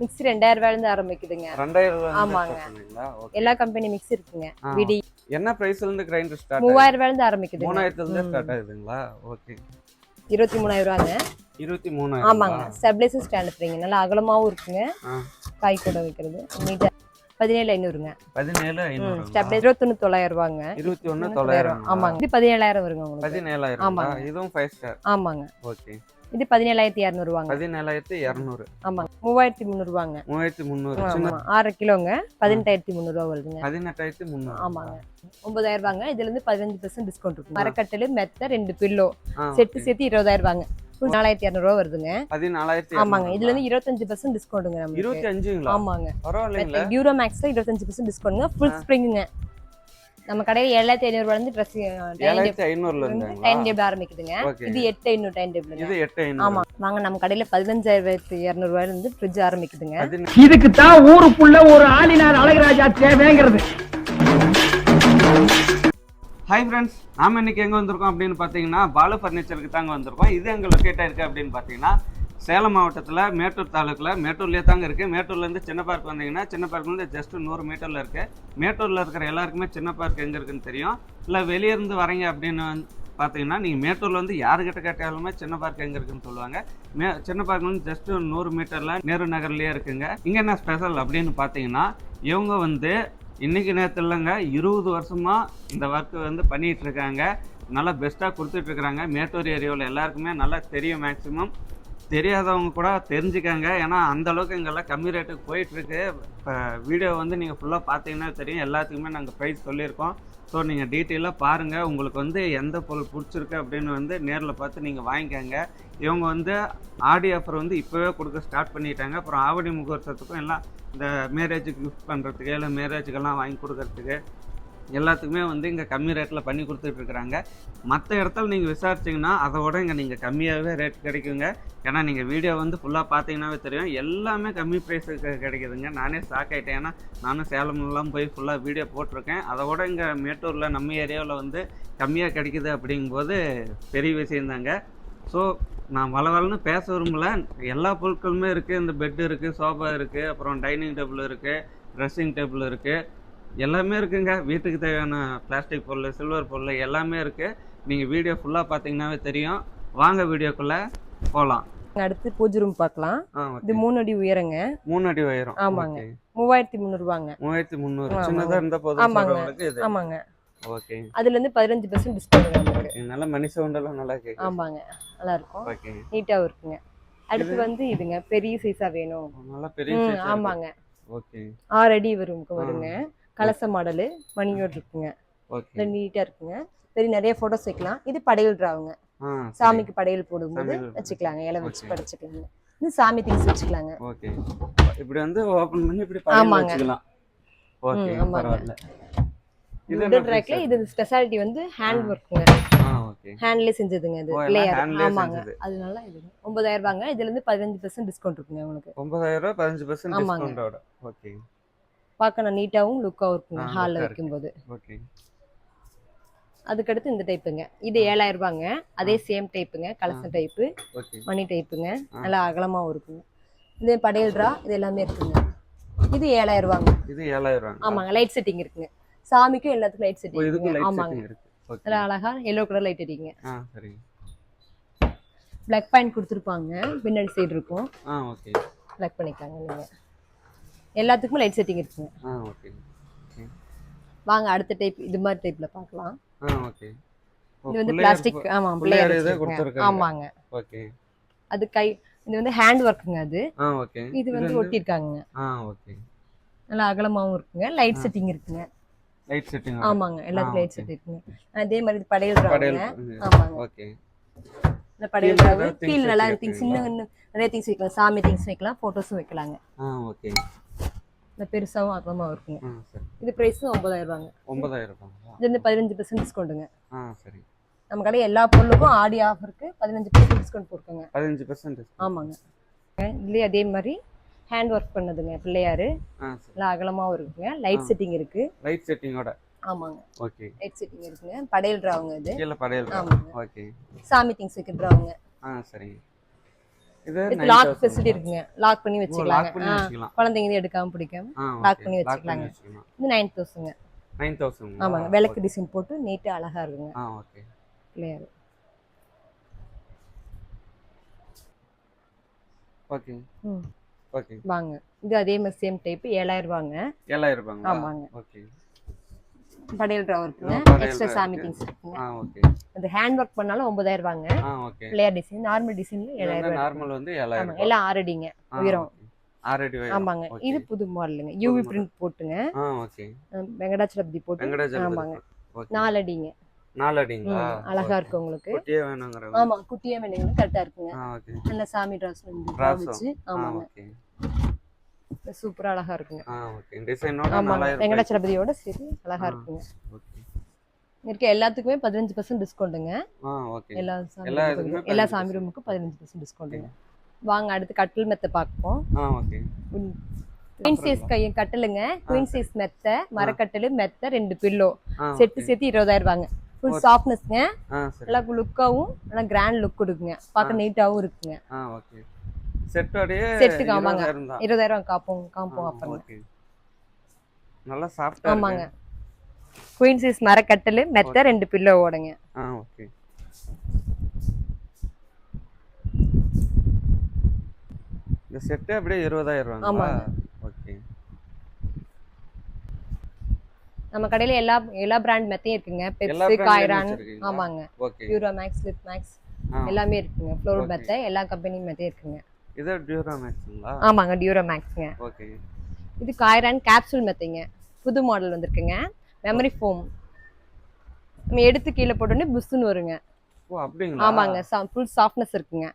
Mixie ரெண்டாயிரம் ரூபாயில இருந்து ஆரம்பிக்குதுங்க. ரெண்டாயிரம் ஆமாங்க. எல்லா கம்பெனி மிக்ஸி இருக்குங்க. விடி. என்ன பிரைஸ்ல இருந்து கிரைண்டர் ஸ்டார்ட் மூவாயிரம் ரூபாயில இருந்து ஆரம்பிக்குதுங்க. மூணாயிரத்துல இருந்து. ஸ்டார்ட் ஆகுதுங்களா? ஓகே இருபத்தி மூணாயிரம் ரூபாங்க. இருபத்தி மூணாயிரம் ஆமாங்க. ஸ்டெபிலைசர் ஸ்டாண்ட் ஃப்ரீங்க நல்லா அகலமாவும் இருக்குங்க. காய் கூட வைக்கிறது. நீட்டா பதினேழு ஐநூறுங்க. பதினேழு ஐநூறு. ஸ்டெபிலைசர் இருபத்தொன்னு தொள்ளாயிரம் ரூபாங்க இருபத்தி ஒண்ணு தொள்ளாயிரம் ஆமாங்க. இது பதினேழாயிரம் வருங்க உங்களுக்கு. பதினேழாயிரம் ஆமாங்க. இதுவும் ஃபைவ் ஸ்டார் ஆமாங்க. ஓகே இது பதினேழாயிரத்தி இரநூறுவாங்க. பதினேழாயிரத்தி இரநூறு. ஆமாங்க மூவாயிரத்தி முந்நூறுவாங்க. மூவாயிரத்தி முந்நூறு. ஆறு கிலோங்க பதினெட்டாயிரத்தி முந்நூறுவா வருதுங்க. பதினெட்டாயிரத்தி முந்நூறு. ஆமாங்க. ஒன்பதாயிரம் ரூபாங்க இதுல இருந்து பதினஞ்சு பெர்சன்ட் டிஸ்கவுண்ட் இருக்கும். மரக்கட்டலு மெத்த ரெண்டு பில்லோ செட்டு. சேர்த்து இருபதாயிரம் ரூபாங்க நாலாயிரத்தி இரநூறுவா வருதுங்க. பதினாலாயிரத்தி ஆமாங்க இதுல இருந்து இருபத்தஞ்சு பெர்சன்ட் டிஸ்கவுண்ட்டுங்க இருபத்தி அஞ்சுங்களா ஆமாங்க. பரவாயில்லைங்களா. டியூரோ மேக்ஸ்ல இருபத்தஞ்சு பெர்சன்ட் டிஸ்கவுண்ட்ங்க ஃபுல் ஸ்ப்ரிங்குங்க நம்ம கடையில் ஏழாயிரத்தி ஐநூறுவா இருந்து ட்ரெஸ் ஏழாயிரத்தி ஐநூறுல இருந்தாங்களா டைம் டேபிள் ஆரம்பிக்குதுங்க. இது எட்டு ஐநூறு டைம் டேபிளுங்க இது எட்டு ஐநூறு. ஆமா. வாங்க நம்ம கடையில பதினஞ்சாயிரத்தி இரநூறுவாயில இருந்து ஃப்ரிட்ஜ் ஆரம்பிக்குதுங்க. இதுக்கு தான் ஊருக்குள்ள ஒரு ஆளினார் அழகராஜா தேவைங்கிறது. ஹாய் ஃப்ரெண்ட்ஸ் நாம இன்னைக்கு எங்க வந்திருக்கோம் அப்படின்னு பார்த்தீங்கன்னா பாலு ஃபர்னிச்சருக்கு தாங்க வந்திருக்கோம். இது எங்க லொக்கேட் இருக்கு அப்படின்னு பார்த்தீங்கன்னா சேலம் மாவட்டத்தில் மேட்டூர் தாலுக்கில் மேட்டூர்லேயே தாங்க இருக்குது மேட்டூர்லேருந்து சின்ன பார்க் வந்தீங்கன்னா சின்ன பார்க்லேருந்து ஜஸ்ட் நூறு மீட்டரில் இருக்குது மேட்டூரில் இருக்கிற எல்லாருக்குமே சின்ன பார்க் எங்கே இருக்குன்னு தெரியும். இல்லை வெளியேருந்து வரீங்க அப்படின்னு பார்த்தீங்கன்னா நீங்கள் மேட்டூரில் வந்து யாருக்கிட்ட கேட்டாலுமே சின்ன பார்க் எங்கே இருக்குன்னு சொல்லுவாங்க. மே சின்ன பார்க் வந்து ஜஸ்ட் நூறு மீட்டரில் நேரு நகர்லேயே இருக்குங்க. இங்கே என்ன ஸ்பெஷல் அப்படின்னு பார்த்தீங்கன்னா இவங்க வந்து இன்றைக்கி நேரத்தில் இல்லைங்க இருபது வருஷமாக இந்த ஒர்க்கு வந்து பண்ணிகிட்ருக்காங்க நல்லா பெஸ்ட்டாக கொடுத்துட்ருக்குறாங்க மேட்டூர் ஏரியாவில் எல்லாருக்குமே நல்லா தெரியும் மேக்ஸிமம் தெரியாதவங்க கூட தெரிஞ்சுக்கங்க. ஏன்னா அந்த அளவுக்கு எங்கெல்லாம் கம்மி ரேட்டுக்கு போயிட்டுருக்கு. இப்போ வீடியோ வந்து நீங்கள் ஃபுல்லாக பார்த்தீங்கன்னா தெரியும். எல்லாத்துக்குமே நாங்கள் ப்ரைஸ் சொல்லியிருக்கோம். ஸோ நீங்கள் டீட்டெயிலாக பாருங்கள் உங்களுக்கு வந்து எந்த பொருள் பிடிச்சிருக்கு அப்படின்னு வந்து நேரில் பார்த்து நீங்கள் வாங்கிக்கோங்க. இவங்க வந்து ஆடி ஆஃபர் வந்து இப்போவே கொடுக்க ஸ்டார்ட் பண்ணிட்டாங்க. அப்புறம் ஆவடி முகூர்த்தத்துக்கும் எல்லாம் இந்த மேரேஜுக்கு கிஃப்ட் பண்ணுறதுக்கு இல்லை மேரேஜுக்கெல்லாம் வாங்கி கொடுக்கறதுக்கு எல்லாத்துக்குமே வந்து இங்கே கம்மி ரேட்டில் பண்ணி கொடுத்துட்டு இருக்கிறாங்க மற்ற இடத்துல நீங்கள் விசாரிச்சிங்கன்னா அதை விட இங்கே நீங்கள் கம்மியாகவே ரேட் கிடைக்குங்க. ஏன்னா நீங்கள் வீடியோ வந்து ஃபுல்லாக பார்த்தீங்கன்னாவே தெரியும். எல்லாமே கம்மி ப்ரைஸுக்கு கிடைக்குதுங்க. நானே ஷாக் ஆகிட்டேன் ஏன்னா நானும் சேலம்லாம் போய் ஃபுல்லாக வீடியோ போட்டிருக்கேன். அதை விட இங்கே மேட்டூரில் நம்ம ஏரியாவில் வந்து கம்மியாக கிடைக்குது அப்படிங்கும்போது பெரிய விஷயந்தாங்க ஸோ நான் வள வளன்னு பேச விரும்பல. எல்லா பொருட்களுமே இருக்குது இந்த பெட் இருக்குது சோஃபா இருக்குது அப்புறம் டைனிங் டேபிள் இருக்குது ட்ரெஸ்ஸிங் டேபிள் இருக்குது எல்லாமே இருக்குங்க. வீட்டுக்கு தேவையான பிளாஸ்டிக் பொருள் சில்வர் பொருள் எல்லாமே இருக்குது நீங்கள் வீடியோ ஃபுல்லாக பார்த்தீங்கன்னாவே தெரியும். வாங்க வீடியோக்குள்ளே போகலாம் அடுத்து பூஜை ரூம் பார்க்கலாம் இது மூணு அடி உயரங்க. மூணு அடி உயரம். ஆமாங்க. மூவாயிரத்தி முந்நூறுவாங்க மூவாயிரத்தி முந்நூறு. சின்னதாக இருந்த போதும் ஆமாங்க. ஆமாங்க. ஓகே அதுல இருந்து பதினஞ்சு பெர்சன்ட் டிஸ்கவுண்ட் நல்ல மணி சவுண்டெல்லாம் நல்லா கேட்குது ஆமாங்க. நல்லா இருக்கும் ஓகே நீட்டாவும் இருக்குங்க. அடுத்து வந்து இதுங்க பெரிய சைஸா வேணும். நல்லா பெரிய இருக்கு. ஆமாங்க. ஓகே ஆறு அடி வரும்க்கு வருங்க. கலச மாடலு மணியோடு இருக்குங்க. நீட்டா இருக்குங்க. பெரிய நிறைய போட்டோஸ் வைக்கலாம். இது படையல் டிராவுங்க. சாமிக்கு படையல் போடும்போது வச்சுக்கலாங்க. இலை வச்சு. படைச்சுக்கலாங்க. இது சாமி திங்ஸ் வச்சுக்கலாங்க. ஓகே. இப்படி வந்து ஓபன் பண்ணி இப்படி ஆமாங்க. வச்சுக்கலாம். ஓகே. பரவாயில்ல. இது உடன் என்ன ரேக்ல price? இது ஸ்பெஷாலிட்டி வந்து ஹேண்ட் ஒர்க்குங்க ஹேண்ட்லயே செஞ்சதுங்க இது. handலயே ஆமாங்க. அதனால இது ஒன்பதாயிரம் ரூபாங்க இதுல இருந்து பதினஞ்சு பெர்சன்ட் டிஸ்கவுண்ட் இருக்குங்க உங்களுக்கு. ஒன்பதாயிரம் ரூபாய் பதினஞ்சு பர்சன்ட் ஆமாங்க. டிஸ்கவுண்டோட ஓகே. பார்க்க நான் நீட்டாவும் லுக்காவும் இருக்குங்க ஹாலில். வைக்கும்போது. ஓகே அதுக்கடுத்து இந்த டைப்புங்க இது ஏழாயிரம் ரூபாங்க அதே சேம் டைப்புங்க கலச டைப்பு மணி டைப்புங்க. நல்லா அகலமாவும் இருக்குங்க. இது படையல் ட்ரா இது எல்லாமே இருக்குங்க. இது ஏழாயிரம் ரூபாங்க இது ஏழாயிரம் ஆமாங்க லைட் செட்டிங் இருக்குங்க. சாமிக்கும் எல்லாத்துக்கும் லைட் செட்டிங் ஆமாங்க. நல்லா அழகா எல்லோ கலர் லைட் அடிங்க. பிளாக் பாயிண்ட் கொடுத்துருப்பாங்க. பின்னாடி சைடு இருக்கும். பிளாக் பண்ணிக்கலாங்க நீங்க. எல்லாத்துக்குமே லைட் செட்டிங் இருக்குங்க ஆ ஓகே வாங்க அடுத்த டைப் இது மாதிரி டைப்ல பார்க்கலாம். ஆ ஓகே ஓ, இது வந்து பிளாஸ்டிக் ஆமா பிள்ளையார். ஆமாங்க. ஓகே அது கை இது வந்து ஹேண்ட் ஒர்க்குங்க அது. இது வந்து ஒட்டியிருக்காங்க. ஆ ஓகே நல்லா அகலமாவும் இருக்குங்க. லைட் செட்டிங் இருக்குங்க. லைட் செட்டிங் ஆமாங்க எல்லாத்துக்கும் லைட் okay. செட் இருக்குங்க. அதே மாதிரி படையல் ஆமாங்க. ஓகே இந்த படையல் கீழ நல்லா இன்னும் இன்னும் நிறைய திங்ஸ் வைக்கலாம். சாமி திங்ஸ் வைக்கலாம். போட்டோஸும் வைக்கலாங்க. ஆ ஓகே இந்த பெருசாவும் அகலமாவும் இருக்குங்க. இது பிரைஸ் ஒன்பதாயிரம் ரூபாங்க ஒன்பதாயிரம் ரூபாங்களா இது வந்து பதினஞ்சு பர்சன்ட் டிஸ்கவுண்ட்டுங்க ஆ சரி. நம்ம கடை எல்லா பொருளுக்கும் ஆடி ஆஃபருக்கு பதினஞ்சு பர்சன்ட் டிஸ்கவுண்ட் போட்டுருங்க பதினஞ்சு பர்சன்ட் ஆமாங்க. இதுலேயே அதே மாதிரி ஹேண்ட் ஒர்க் பண்ணதுங்க பிள்ளையாரு. நல்லா அகலமாவும் இருக்குங்க. லைட் செட்டிங் இருக்கு. லைட் செட்டிங்கோட ஆமாங்க. ஓகே லைட் செட்டிங் இருக்குங்க. படையல் ராவுங்க இது. கீழே படையல் ஆமாங்க. ஓகே சாமி திங்ஸ் வைக்கிற ராவுங்க ஆ சரிங்க லாக் ஃபெசிலிட்டி இருக்குங்க. லாக் பண்ணி வச்சுக்கலாம். குழந்தைங்க எடுக்காம பிடிக்காம லாக் பண்ணி வச்சுக்கலாங்க. இது நைன் தௌசண்ட்ங்க நைன் தௌசண்ட் ஆமாங்க. விளக்கு டிசைன் போட்டு நீட்டா அழகா இருக்குங்க. ஓகே கிளியர் ஓகே ஓகே வாங்க. இது அதே மாதிரி சேம் டைப் ஏழாயிரம் ரூபாங்க. ஏழாயிரம் ரூபாங்களா? ஆமாங்க. ஓகே படையல் ட்ரா இருக்குங்க. எக்ஸ்ட்ரா சாமி. திங்ஸ் இருக்குங்க. அது ஹேண்ட் ஒர்க் பண்ணாலும் ஒன்பதாயிரம் ரூபாங்க பிள்ளையார் டிசைன் நார்மல் டிசைன்ல ஏழாயிரம் நார்மல் வந்து ஏழாயிரம் எல்லாம் ஆறடிங்க உயரம். ஆமாங்க. இது புது மாடலுங்க யூவி. பிரிண்ட் போட்டுங்க. வெங்கடாச்சலபதி போட்டு. ஆமாங்க. ஓகே. நாலு அடிங்க நாலு அடிங்களா ம், அழகா இருக்கு உங்களுக்கு. குட்டியே வேணுங்கிற ஆமா குட்டியா வேணுங்க கரெக்டா இருக்குங்க. நல்ல சாமி ட்ரெஸ் வந்து ஆமாங்க. சூப்பரா அழகா இருக்குங்க. வெங்கடாச்சலபதியோட சரி அழகா. இருக்குங்க. இருக்க எல்லாத்துக்குமே பதினஞ்சு பர்சன்ட் டிஸ்கவுண்ட்டுங்க எல்லா எல்லா ரூமுக்கும் இதுக்குமே எல்லா 15% சாமி ரூமுக்கும் பதினஞ்சு பர்சன்ட் டிஸ்கவுண்ட்டுங்க வாங்க அடுத்து கட்டில் மெத்த பார்ப்போம். குயின் சைஸ் கை கட்டிலுங்க. குயின் சைஸ் மெத்த மரக்கட்டிலு மெத்த ரெண்டு பில்லோ செட்டு சேர்த்து இருபதாயிரம் ரூபாங்க ஃபுல் சாஃப்ட்னஸ்ங்க நல்லா லுக்காவும் நல்லா கிராண்ட் லுக் கொடுக்குங்க. பார்க்க நீட்டாவும் இருக்குங்க. செட்டோடயே செட்டுக்கு ஆமாங்க. இருபதாயிரம் காப்போம் ஆ, காப்போம் அப்புறம் ஓகே நல்லா சாஃப்டா ஆமாங்க. குயின் சைஸ் மரக்கட்டிலு மெத்த ரெண்டு பில்லோ ஓடுங்க. ஆ ஓகே இந்த செட்டு அப்படியே இருபதாயிரம். ஓகே நம்ம கடையில எல்லா எல்லா பிராண்ட் மெத்தையும் இருக்குங்க. பெப்சி காய்ரான்? ஆமாங்க. ஓகே பியூரா மேக்ஸ் லிப் மேக்ஸ் எல்லாமே இருக்குங்க. ஃப்ளோர். மெத்தை எல்லா கம்பெனி மெத்தையும் இருக்குங்க. இது டியூரா மேக்ஸுங்களா ஆமாங்க டியூரா மேக்ஸ்ங்க ஓகே. இது காய்ரான் கேப்சூல் மெத்தைங்க. புது மாடல் வந்திருக்குங்க. மெமரி ஃபோம் நம்ம எடுத்து கீழே போட்டோன்னே புஷ்ஷுன்னு வருங்க. ஓ அப்படிங்களா? ஆமாங்க ஃபுல் சாஃப்ட்னஸ் இருக்குங்க.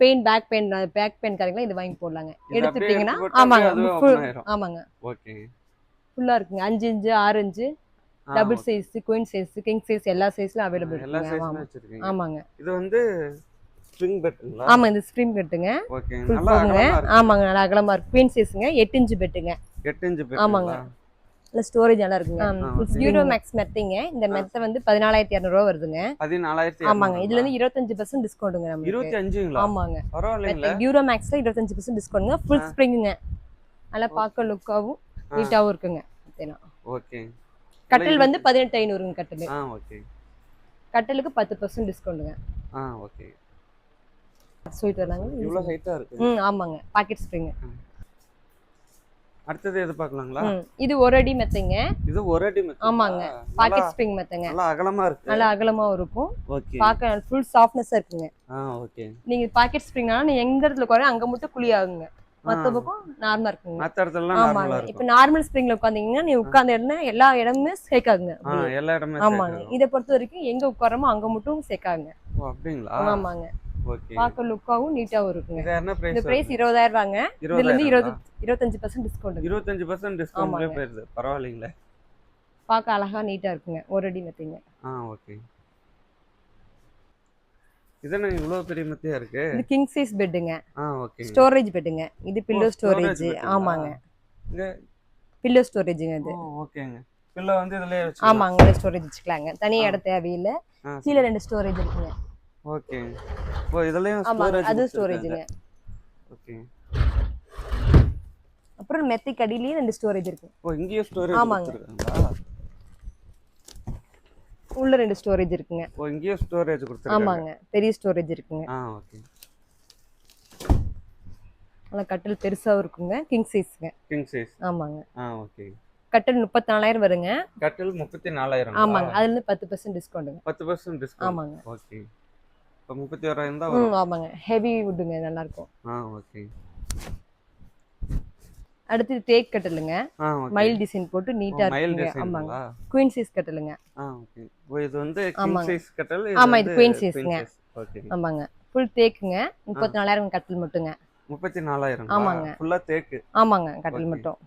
Pain back pain back pain காரங்களா இது வாங்கி போடலாங்க. எடுத்துட்டீங்கன்னா ஆமாங்க. ஆமாங்க. ஓகே. ஃபுல்லா இருக்குங்க. அஞ்சு இன்ச்சு ஆறு inch double. Size queen size king size எல்லா சைஸ்லயும் அவைலபிள் ஆமாங்க. இது வந்து ஸ்ப்ரிங் பெட்டுங்களா? ஆமா இந்த ஸ்ப்ரிங் பெட்டுங்க. ஓகே நல்லா ஆமாங்க நல்லா அகலமா இருக்கு. குயின் சைஸ்ங்க எட்டு இன்ச்சு பெட்டுங்க. எட்டு இன்ச்சு ஆமாங்க. பெட்டுங்களா இல்ல ஸ்டோரேஜ் நல்லா இருக்குங்க. யூரோ மேக்ஸ் மெத்தைங்க. இந்த மெத்தை வந்து பதினாலாயிரத்தி இரநூறுவா வருதுங்க. பதினாலாயிரத்தி ஆமாங்க. இதுல இருந்து இருபத்தஞ்சு பர்சன்ட் டிஸ்கவுண்ட்டுங்க நமக்கு இருபத்தி அஞ்சுங்களா ஆமாங்க. பரவாயில்லைங்களா. யூரோ மேக்ஸ்ல இருபத்தஞ்சு பர்சன்ட் டிஸ்கவுண்ட்ங்க ஃபுல் ஸ்ப்ரிங்குங்க நல்லா பார்க்க லுக்காவும் நீட்டாவும் இருக்குங்க. ஓகே. கட்டில் வந்து பதினெட்டு ஐநூறுங்க கட்டில். ஆ ஓகே. கட்டிலுக்கு பத்து பர்சன்ட் டிஸ்கவுண்ட்டுங்க ஆ ஓகே. ஸ்வீட் வரலாங்க இவ்வளோ ஹைட்டா இருக்கு. ம் ஆமாங்க. பாக்கெட் ஸ்ப்ரிங் அடுத்தது எது பார்க்கலாங்களா? இது ஒரு அடி மெத்தைங்க. இது ஒரு அடி மெத்தை. ஆமாங்க. பாக்கெட் ஸ்ப்ரிங் மெத்தைங்க. நல்லா அகலமா இருக்கு. நல்லா அகலமாவும் இருக்கும். ஓகே. பார்க்க ஃபுல் சாஃப்ட்னஸ் இருக்குங்க. ஆ ஓகே. நீங்க பாக்கெட் ஸ்ப்ரிங்னா நீ எந்த இடத்துல குறையும் அங்க மட்டும் குழி ஆகுங்க மத்த பக்கம் நார்மலா இருக்குங்க. இடத்துலலாம் ஆமாங்க. நார்மலா இப்ப இருக்கும் நார்மல் ஸ்ப்ரிங்ல உட்காந்தீங்கன்னா நீ உட்கார்ந்த இடம் எல்லா இடமுமே சேக்காகுங்க. ஆ எல்லா இடமே ஆமாங்க. இதை பொறுத்த வரைக்கும் எங்க உட்காரமோ அங்க மட்டும் சேக்காகுங்க. ஓ அப்படிங்களா? ஆமாங்க. பார்க்க லுக்காவும் நீட்டாவும் இருக்குங்க. இது என்ன இந்த பிரைஸ் இருபதாயிரம் ரூபாங்க இதுல இருந்து இருபது இருபத்தஞ்சு பர்சன்ட் டிஸ்கவுண்ட் இருபத்தஞ்சு பர்சன்ட் டிஸ்கவுண்ட்லேயே ஆமாங்க. போயிருது. பரவாயில்லைங்களே. பார்க்க அழகா நீட்டா இருக்குங்க. ஒரு அடி மெத்தைங்க. ஆ ஓகே. இது என்ன இவ்வளோ பெரிய மெத்தையா இருக்கு? இது கிங் சைஸ் பெட்டுங்க ஆ ஓகே. ஸ்டோரேஜ் பெட்டுங்க இது பில்லோ ஸ்டோரேஜ்? ஆமாங்க. பில்லோ ஸ்டோரேஜுங்க இது. ஓகேங்க. பில்ல வந்து இதுலயே ஆமாங்க ஸ்டோரேஜ் வச்சுக்கலாங்க. தனி இடம் தேவையில்லை. கீழே ரெண்டு ஸ்டோரேஜ் இருக்குங்க. ஓகே. இதுலயும் ஆமாங்க ஸ்டோரேஜ் அது ஸ்டோரேஜுங்க ஓகே. அப்புறம் மெத்தைக்கு அடியிலயும் ரெண்டு ஸ்டோரேஜ் இருக்கு. ஓ இங்கேயும் ஸ்டோரேஜ் ஆமாங்க. உள்ள ரெண்டு ஸ்டோரேஜ் இருக்குங்க. ஓ இங்கேயும் ஸ்டோரேஜ் கொடுத்துருக்காங்க. ஆமாங்க பெரிய ஸ்டோரேஜ் இருக்குங்க. ஆ ஓகே. நல்லா கட்டில் பெருசாவும் இருக்குங்க கிங் சைஸ்ங்க கிங் சைஸ் ஆமாங்க. ஆ ஓகே. கட்டில் முப்பத்தி நாலாயிரம் வருங்க. கட்டில் முப்பத்தி நாலாயிரம் ஆமாங்க அதுல இருந்து பத்து பர்சன்ட் டிஸ்கவுண்ட்டுங்க பத்து பர்சன்ட் டிஸ்கவுண்ட் ஆமாங்க. ஓகே. இப்போ முப்பத்தி ஓராயிரம் தான் வரும். ஆமாங்க. ஹெவி வுட்டுங்க நல்லா இருக்கும் ஆ ஓகே. அடுத்து தேக் கட்டிலுங்க. மயில் டிசைன் போட்டு நீட்டா இருக்குங்க. ஆமாங்க. குயின் சைஸ் கட்டிலுங்க. ஆ ஓகே. இது வந்து ஆமாங்க. சைஸ் கட்டல் ஆமா, இது queen size-ங்க. ஓகே. ஆமாங்க. ஃபுல் தேக்குங்க. முப்பத்தி நாலாயிரம் கட்டில் மட்டுங்க. முப்பத்தி நாலாயிரம் ஆமாங்க. ஃபுல்லா தேக்கு. ஆமாங்க கட்டில். மட்டும்.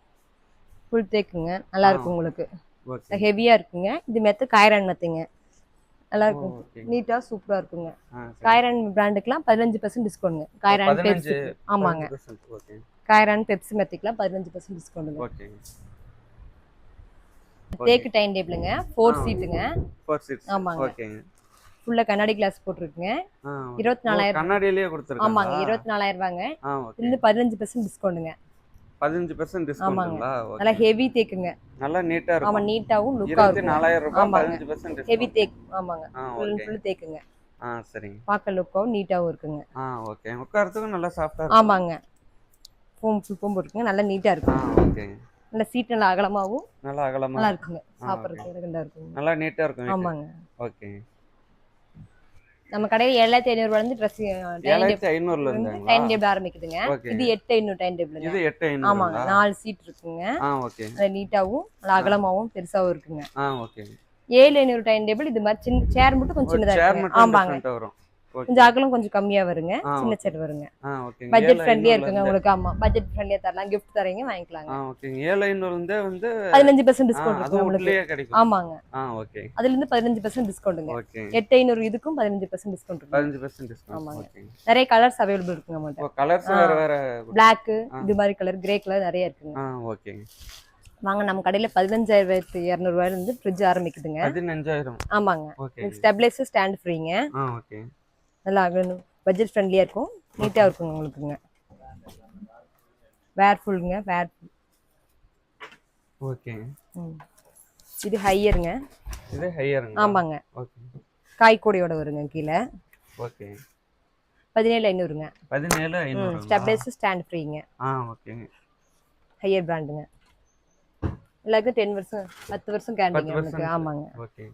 ஃபுல் தேக்குங்க. நல்லா இருக்கும் உங்களுக்கு. ஹெவியா இருக்குங்க. இது மெத்த காயரான் மெத்தைங்க. நல்லா இருக்கும். நீட்டா சூப்பரா இருக்குங்க. காயரான் பிராண்டுக்குலாம் பதினஞ்சு பர்சன்ட் டிஸ்கவுண்ட்ங்க காயரான் பெப்சி ஆமாங்க. காயரான் பெப்சி மெத்திக்குலாம் பதினஞ்சு பர்சன்ட் டிஸ்கவுண்ட்டுங்க தேக்கு டைம் டேபிளுங்க ஃபோர் சீட்டுங்க ஆமாங்க. ஃபுல்லா கண்ணாடி கிளாஸ் போட்டிருக்குங்க. இருபத்தி நாலாயிரம் கண்ணாடியிலேயே கொடுத்துருக்காங்க ஆமாங்க இருபத்தி நாலாயிரம் ரூபாங்க. இருந்து பதினஞ்சு பெர்சன்ட் டிஸ்கவுண்ட்டுங்க பதினஞ்சு பெர்சென்ட் டிஸ்கவுண்ட்டுங்களா நல்லா ஹெவி தேக்குங்க. நல்லா நீட்டா ஆமா இருக்கும் நீட்டாவும் லுக்கா இருக்கும் நாலாயிரம் ரூபாய் ஆமாங்க. பதினஞ்சு பெர்சென்ட் ஹெவி தேக் ஆமாங்க. ஆ ஃபுல் ஃபுல் தேக்குங்க. ஆ சரிங்க. பார்க்க லுக்காவும் நீட்டாவும் இருக்குங்க. ஆ ஓகே உட்காரத்துக்கும் நல்லா சாஃப்டா இருக்கும். ஆமாங்க. ஃபோம் ஃபோம் போட்டுருக்குங்க நல்லா நீட்டா ஆ இருக்கும். ஓகே நல்ல சீட் நல்லா அகலமாவும் நல்லா அகலமா நல்லா இருக்குங்க. ஆ, சாப்பிட்றதுக்கு ரெண்டா இருக்குங்க நல்லா நீட்டா இருக்கும். ஆமாங்க. ஓகே நம்ம கடையில் ஏழாயிரத்தி ஐநூறுரூவா இருந்து ட்ரெஸ் ஏழாயிரத்தி ஐநூறுல இருந்து டைனிங் டேபிள் ஆரம்பிக்குதுங்க இது எட்டு ஐநூறு டைனிங் டேபிளுங்க இது எட்டு ஆமாங்க. ஐநூறுங்களா நாலு சீட் இருக்குங்க. ஓகே. நீட்டாவும் அகலமாவும் பெருசாவும் இருக்குங்க. ஓகே. ஏழு ஐநூறு டைனிங் டேபிள் இது மாதிரி சின்ன சேர் மட்டும் கொஞ்சம் சின்னதா மட்டும் ஆமாங்க. வரும். கொஞ்சம் அகலம் கொஞ்சம் கம்மியா வருங்க. சின்ன. சேர் வருங்க. பட்ஜெட் ஃப்ரெண்ட்லியா இருக்குங்க உங்களுக்கு. ஆமா. பட்ஜெட் ஃப்ரெண்ட்லியா தரலாம். Gift தரீங்க வாங்கிக்கலாங்க. ஆ ஓகே ஏழு ஐநூறு இருந்தே வந்து பதினஞ்சு பெர்சன்ட் ஆ, டிஸ்கவுண்ட் இருக்கு உங்களுக்கு. ஆமாங்க. ஓகே அதுல இருந்து பதினஞ்சு பெர்சன்ட் டிஸ்கவுண்ட்டுங்க ஓகே எட்டு ஐநூறு இதுக்கும் பதினஞ்சு பெர்சன்ட் டிஸ்கவுண்ட் இருக்கு. பதினஞ்சு பெர்சென்ட் டிஸ்கவுண்ட் ஆமாங்க. நிறைய கலர்ஸ் அவைலபிள் இருக்குங்க நம்மள்ட்ட இப்போ கலர்ஸ். வேற வேற ஆ. இது மாதிரி கலர் கிரே கலர் நிறைய இருக்குங்க. ஆ ஓகே வாங்க நம்ம கடையில பதினஞ்சாயிரத்தி இரநூறுவாயில இருந்து ஃப்ரிட்ஜ் ஆரம்பிக்குதுங்க. பதினஞ்சாயிரம். ஆமாங்க. ஸ்டெபிளைசர் ஸ்டாண்ட் ஃப்ரீங்க நல்லா பட்ஜெட் ஃப்ரெண்ட்லியா இருக்கும். நீட்டா இருக்குங்க உங்களுக்குங்க. வேர்ஃபுல்லுங்க வேர்ஃபுல் ஓகே இது ஹையருங்க இது ஹையருங்க ஆமாங்க. ஓகே காய்கொடியோட வருங்க கீழே. ஓகே பதினேழு ஐநூறுங்க. பதினேழு ஐநூறு ஸ்டெபிளைசர் ஸ்டாண்ட் ஃப்ரீங்க ஆ ஓகே ஹையர் பிராண்டுங்க எல்லாருக்கும் டென் வருஷம் பத்து வருஷம் கேண்டிங்க ஆமாங்க. ஓகே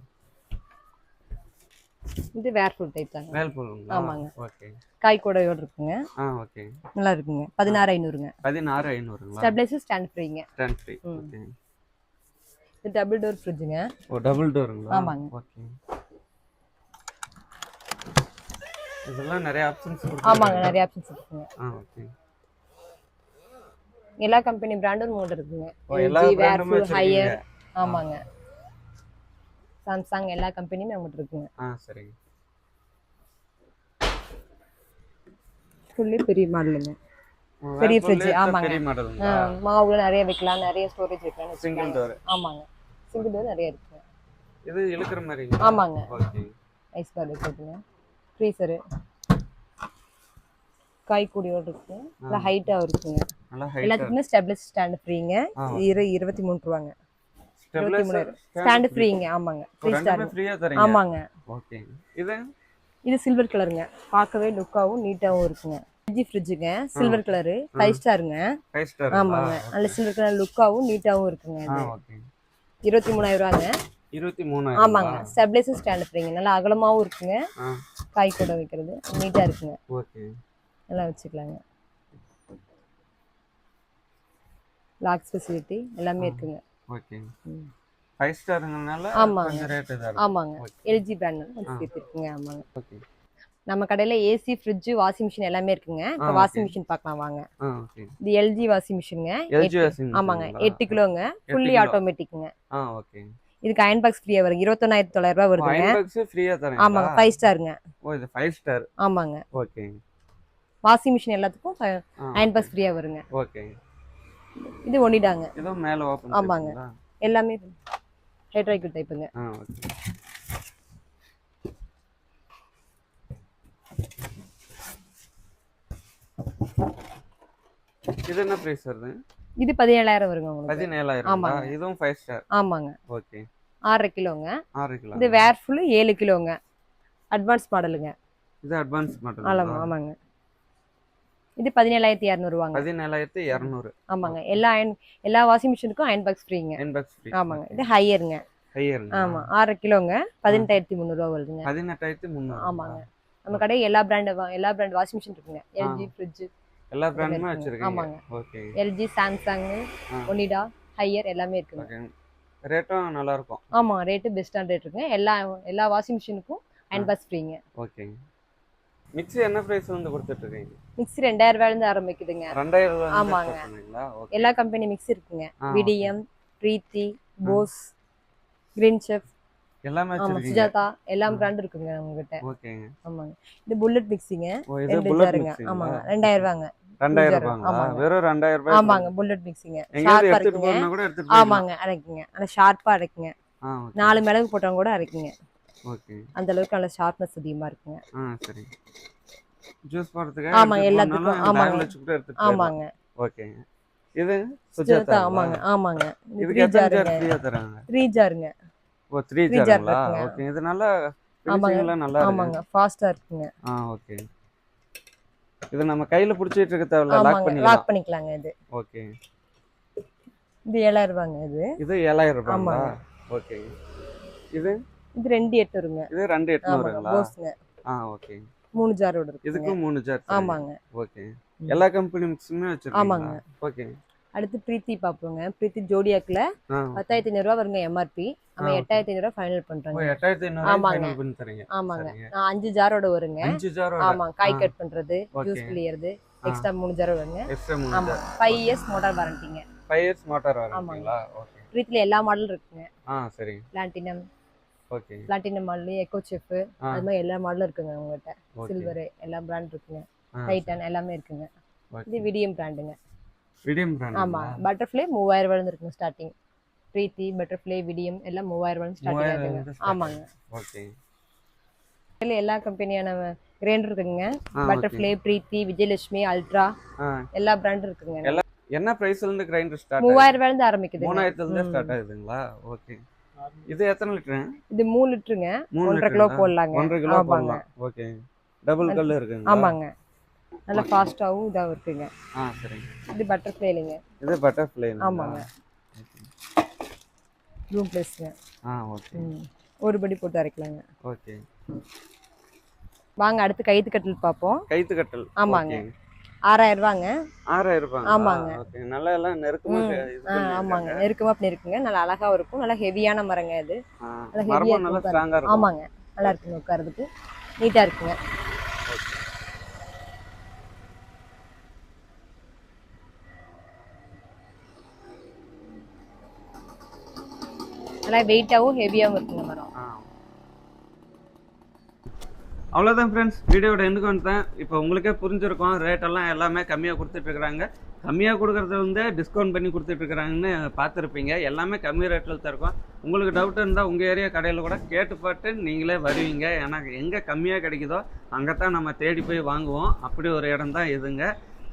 இது வேர்ஃபுல் டைப் தாங்க. வேல்பூலுங்களா ஆமாங்க. ஓகே. காய்கொடையோட இருக்குங்க. ஆ ஓகே. நல்லா இருக்குங்க. பதினாறு ஐநூறுங்க. பதினாறு ஐநூறுங்களா? ஸ்டெபிளைசர் ஸ்டாண்ட் ஃப்ரீங்க ஸ்டாண்ட் ஃப்ரீ. ஓகே. இது டபுள் டோர் ஃப்ரிட்ஜுங்க ஓ டபுள் டோருங்களா ஆமாங்க. ஓகே. இதெல்லாம் நிறைய ஆப்ஷன்ஸ் ஆமாங்க நிறைய ஆப்ஷன்ஸ் இருக்குங்க. ஆ ஓகே. எல்லா கம்பெனி பிராண்டும் உங்கள்ட்ட இருக்குங்க. எல்லா வேர்ஃபுல் ஹையர். ஆமாங்க. சாம்சங் எல்லா கம்பெனியுமே நம்மகிட்ட இருக்குங்க. ஆ சரிங்க. ஃபுல்லி பெரிய மாடலுங்க. பெரிய இந்த ஆமாங்க. மாவுல நிறைய வைக்கலாம் நிறைய ஸ்டோரேஜ் வைக்கலாம்னு சிங்கிள் டோர் ஆமாங்க. சிங்கிள் டோர் நிறைய இருக்குங்க. இது இழுக்கிற மாதிரி ஆமாங்க. ஐஸ் பார் வைக்கிறதுங்க ஃப்ரீசரு காய்கூடியோடு இருக்குங்க. நல்லா ஹைட்டாக இருக்குங்க எல்லாத்துக்குமே ஸ்டெபிளைஸ் ஸ்டாண்ட் ஃப்ரீங்க. இரு இருபத்தி மூணு ரூபாங்க. இருபத்தி மூணாயிரம். ஸ்டாண்டு ஃப்ரீங்க ஆமாங்க. ஃப்ரீ ரெண்டுமே ஸ்டாண்ட் ஃப்ரீயா தரீங்க? ஆமாங்க. ஓகே இது? இது சில்வர் கலருங்க பார்க்கவே லுக்காவும் நீட்டாகவும் இருக்குங்க. ஃப்ரிட்ஜ் ஃப்ரிட்ஜுங்க சில்வர் கலரு ஃபைவ் ஸ்டாருங்க ஸ்டார் ஆமாங்க. நல்ல சில்வர் கலர் லுக்காவும் நீட்டாகவும் இருக்குங்க இது. ஓகே இருபத்தி மூணாயிரம் ரூபாங்க. இருபத்தி மூணாயிரம் ஆமாங்க. ஸ்டெபிளைசர் ஸ்டாண்ட் ஃப்ரீங்க நல்லா அகலமாகவும் இருக்குங்க. காய் கூட வைக்கிறது. நீட்டாக இருக்குங்க. ஓகே நல்லா வச்சுக்கலாங்க. லாக்ஸ் ஃபெசிலிட்டி எல்லாமே இருக்குங்க. ஃபைவ் ஸ்டாருங்கனால ஆமாங்க. ரேட் ஆமாங்க. எல்ஜி பிராண்ட் கொஞ்சம் ஆமாங்க. ஓகே நம்ம கடையில் ஏசி ஃப்ரிட்ஜ் வாஷிங் மிஷின் எல்லாமே இருக்குங்க. இப்போ வாஷிங். மிஷின் பார்க்கலாம் வாங்க. இது எல்ஜி வாஷிங் மிஷினுங்க ஆமாங்க. எட்டு கிலோங்க. ஃபுல்லி. ஆட்டோமேட்டிக்குங்க ஓகே இதுக்கு அயன் பாக்ஸ் ஃப்ரீயாக வரும் இருபத்தொன்னாயிரத்தி தொள்ளாயிரம் ரூபாய் வருதுங்க. அயன் பாக்ஸ் ஃப்ரீயா தரீங்களா ஆமாங்க. ஃபைவ் ஸ்டாருங்க ஓ இது ஃபைவ் ஸ்டார் ஆமாங்க. ஓகே வாஷிங் மிஷின் எல்லாத்துக்கும் அயன் பாக்ஸ் ஃப்ரீயாக வருங்க. ஓகே இது ஒனிடாங்க ஏதோ மேல ஓபன் ஆமாங்க. எல்லாமே ஹைட்ராய்க்கு டைப்புங்க ஆ ஓகே இது என்ன பிரைஸ் வருது? இது பதினேழாயிரம் வருங்க உங்களுக்கு. பதினேழாயிரம் ஆமாங்க. இதுவும் ஃபைவ் ஸ்டார் ஆமாங்க. ஓகே ஆறரை கிலோங்க. ஆறு கிலோ. இது வேர்ஃபுல்லு ஏழு கிலோங்க. அட்வான்ஸ் மாடலுங்க இது அட்வான்ஸ் மாடல் ஆமாங்க. இது பதினேழாயிரத்தி இரநூறுவாங்க. பதினேழாயிரத்தி இரநூறு. ஆமாங்க. எல்லா அயன் எல்லா வாஷிங் மிஷினுக்கும் அயன் பாக்ஸ் ஃப்ரீங்க. Box free. ஆமாங்க. இது ஹையருங்க. ஹையர் ஆமாம் ஆறரை கிலோங்க. பதினெட்டாயிரத்தி முந்நூறுரூவா வருதுங்க. பதினெட்டாயிரத்தி முந்நூறு. ஆமாங்க. நம்ம கடை எல்லா பிராண்டு எல்லா பிராண்ட் வாஷிங் மிஷின் இருக்குங்க. எல்ஜி ஃப்ரிட்ஜ் எல்லா பிராண்டுமே. வச்சிருக்கீங்க. ஆமாங்க. Okay LG Samsung. Onida Haier எல்லாமே இருக்குங்க. ரேட்டும் நல்லா இருக்கும் ஆமாம் ரேட்டு பெஸ்ட்டான ரேட் இருக்குங்க. எல்லா எல்லா வாஷிங் மிஷினுக்கும் அயன் பாக்ஸ் ஃப்ரீங்க. ஓகே மிக்ஸி என்ன பிரைஸ் வந்து கொடுத்துட்டு இருக்கீங்க மிக்ஸி ரெண்டாயிரம் ரூபாயிலேருந்து ஆரம்பிக்குதுங்க. ரெண்டாயிரம் ரூபாய் ஆமாங்க. எல்லா கம்பெனி மிக்ஸி இருக்குங்க. ஆ, VTM Preethi Bosch green chef எல்லாமே சுஜாதா எல்லா பிராண்டும் இருக்குங்க உங்ககிட்ட. ஓகேங்க. ஆமாங்க. இது புல்லட் மிக்ஸிங்க ஆமாங்க. ரெண்டாயிரம் ரூபாங்க. ஆமாங்க. புல்லட் மிக்ஸிங்க ஷார்ப்பா இருக்குங்க. ஆமாங்க அரைக்குங்க. ஆனால் ஷார்ப்பா அரைக்குங்க. நாலு மிளகு போட்டவங்க கூட அரைக்குங்க. அந்த அளவுக்கு நல்ல ஷார்ப்னஸ் அதிகமா இருக்குங்க. ஆ சரி. ஜூஸ் போடுறதுக்கு ஆமாங்க, எல்லாத்துக்கும், ஆமாங்க. ஆமாங்க. ஓகே இது சுஜாதா, ஆமாங்க ஆமாங்க. இதுக்கு ஜாருங்க தராங்க? த்ரீ ஜாருங்க ஓ த்ரீ Three jar ஜாருங்களா இருக்குங்க. ஓகே இது நல்லா ஆமாங்க. நல்லா ஆமாங்க ஃபாஸ்டா இருக்குங்க. ஆ ஓகே இது நம்ம கையில புடிச்சிட்டு இருக்க தேவையில்ல லாக் பண்ணிடலாம். லாக் பண்ணிக்கலாங்க இது. ஓகே இது ஏழாயிரம் ரூபாங்க இது. இது ஏழாயிரம் ரூபாங்களா? ஆமாங்க. ஓகே இது? இது ரெண்டு எட்டு வருங்க இது ரெண்டு போஸ்ங்க ஆ ஓகே மூணு ஜாரோட இருக்குங்க. இதுக்கும் மூணு ஜார் ஆமாங்க. ஓகே எல்லா கம்பெனி மிக்ஸுமே வச்சிருக்கீங்களா? ஆமாங்க. ஓகே அடுத்து பிரீத்தி பார்ப்போங்க பிரீத்தி ஜோடியாக்ல ஆ. பத்தாயிரத்தி ஐநூறுரூவா வருங்க எம்ஆர்பி நம்ம. எட்டாயிரத்தி ஐநூறுரூவா ஃபைனல் பண்றோங்க. எட்டாயிரத்தி ஐநூறு ஆமாங்க. ஃபைனல் பண்ணி தரீங்க. ஆமாங்க. சரிங்க. நான் அஞ்சு ஜாரோட வருங்க. அஞ்சு ஜார் ஆமாங்க காய். கட் பண்றது Okay. ஜூஸ் கிளியறது ஆ. எக்ஸ்ட்ரா மூணு ஜாரோ வருங்க. எக்ஸ்ட்ரா மூணு ஆமா ஃபைவ் இயர்ஸ் மோட்டார் வாரண்டிங்க ஃபைவ் இயர்ஸ் மோட்டார். வரீங்களா ஓகே பிரீத்தில எல்லா மாடலும் இருக்குங்க. ஆ சரி platinum platinum model eco chef அது மாதிரி எல்லா மாடலும் இருக்குங்க உங்ககிட்ட சில்வர் எல்லா பிராண்ட் இருக்குங்க. டைட்டன் எல்லாமே இருக்குங்க. இது விடியம் பிராண்டுங்க விடியம் ஆமா பிராண்ட் பட்டர்ஃப்ளை மூவாயிரம் ரூபாய் இருக்குங்க ஸ்டார்டிங் பிரீத்தி பட்டர்ஃப்ளை விடியம் எல்லாம் மூவாயிரம் ரூபாய் ஸ்டார்டிங் இருக்குங்க. ஆமாங்க. ஓகே இதுல எல்லா கம்பெனியான கிரைண்டர் இருக்குங்க. பட்டர்ஃப்ளை பிரீத்தி விஜயலட்சுமி அல்ட்ரா எல்லா பிராண்டும் இருக்குங்க. என்ன பிரைஸ்ல இருந்து கிரைண்டர் ஸ்டார்ட் மூவாயிரம் ரூபாயில இருந்து ஆரம்பிக்குதுங்க. மூணாயிரத்துல இருந்து ம். ஸ்டார்ட் ஆகுதுங்களா? ஓகே இது எத்தனை லிட்டர்? இது மூணு லிட்டருங்க. மூணு ஒன்றரை கிலோ லிட்டருங்களா? போடலாங்க. ஒன்றரை கிலோ ஆமாங்க. போடலாம். ஓகே. டபுள் கல் இருக்குங்களா? ஆமாங்க. நல்லா ஃபாஸ்டாகவும் இதாகவும் இருக்குங்க. ஆ சரி இது பட்டர்ஃப்ளை இல்லைங்க இது பட்டர்ஃப்ளை ஆமாங்க. ப்ளூ ப்ளஸ்ங்க ஆ ஓகே. ஒரு படி போட்டு அரைக்கலாங்க. ஓகே. வாங்க அடுத்து கைத்து கட்டில் பார்ப்போம். கைத்து கட்டல். ஆமாங்க. ஆறாயிரம் ரூபாங்க. ஆறாயிரம் ரூபாய் ஆமாங்க. நல்லா எல்லாம் நெருக்கமா. ஆமாங்க. நெருக்கமாக அப்படி இருக்குங்க நல்லா அழகாவும் இருக்கும். நல்லா ஹெவியான மரங்க இது. நல்லா நல்லா இருக்கும். ஆமாங்க. நல்லா இருக்குங்க உட்காரதுக்கு நீட்டாக இருக்குங்க. நல்லா வெயிட்டாகவும் ஹெவியாகவும் இருக்குங்க மரம். அவ்வளோதான் ஃப்ரெண்ட்ஸ் வீடியோட எண்டுக்கு வந்துட்டேன். இப்போ உங்களுக்கே புரிஞ்சிருக்கும். ரேட் எல்லாம் எல்லாமே கம்மியாக கொடுத்துட்ருக்குறாங்க கம்மியாக கொடுக்குறது வந்து டிஸ்கவுண்ட் பண்ணி கொடுத்துட்ருக்குறாங்கன்னு பார்த்துருப்பீங்க. எல்லாமே கம்மி ரேட்டில் தான் இருக்கும். உங்களுக்கு டவுட் இருந்தால் உங்கள் ஏரியா கடையில் கூட கேட்டு பார்த்து நீங்களே வருவீங்க. ஏன்னா எங்கே கம்மியாக கிடைக்குதோ அங்கே தான் நம்ம தேடி போய் வாங்குவோம். அப்படி ஒரு இடம் தான் இதுங்க.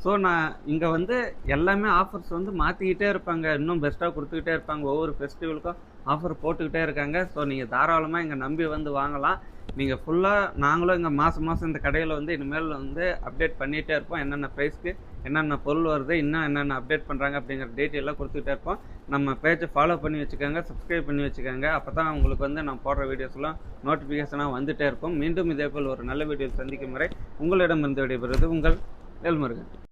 ஸோ நான் இங்கே வந்து எல்லாமே ஆஃபர்ஸ் வந்து மாற்றிக்கிட்டே இருப்பாங்க. இன்னும் பெஸ்ட்டாக கொடுத்துக்கிட்டே இருப்பாங்க. ஒவ்வொரு ஃபெஸ்டிவலுக்கும் ஆஃபர் போட்டுக்கிட்டே இருக்காங்க. ஸோ நீங்கள் தாராளமாக இங்கே நம்பி வந்து வாங்கலாம். நீங்கள் ஃபுல்லாக நாங்களும் இங்கே மாதம் மாதம் இந்த கடையில் வந்து இனிமேல் வந்து அப்டேட் பண்ணிகிட்டே இருப்போம். என்னென்ன ப்ரைஸ்க்கு என்னென்ன பொருள் வருது இன்னும் என்னென்ன அப்டேட் பண்ணுறாங்க அப்படிங்கிற டீட்டெயிலாக கொடுத்துக்கிட்டே இருப்போம். நம்ம பேஜை ஃபாலோ பண்ணி வச்சுக்கோங்க சப்ஸ்கிரைப் பண்ணி வச்சுக்கோங்க. அப்போ தான் உங்களுக்கு வந்து நான் போடுற வீடியோஸ்லாம் நோட்டிஃபிகேஷனாக வந்துகிட்டே இருக்கும். மீண்டும் இதே போல் ஒரு நல்ல வீடியோ சந்திக்கும் வரை உங்களிடமிருந்து விடைபெறுவது உங்கள் வேல்முருகன்.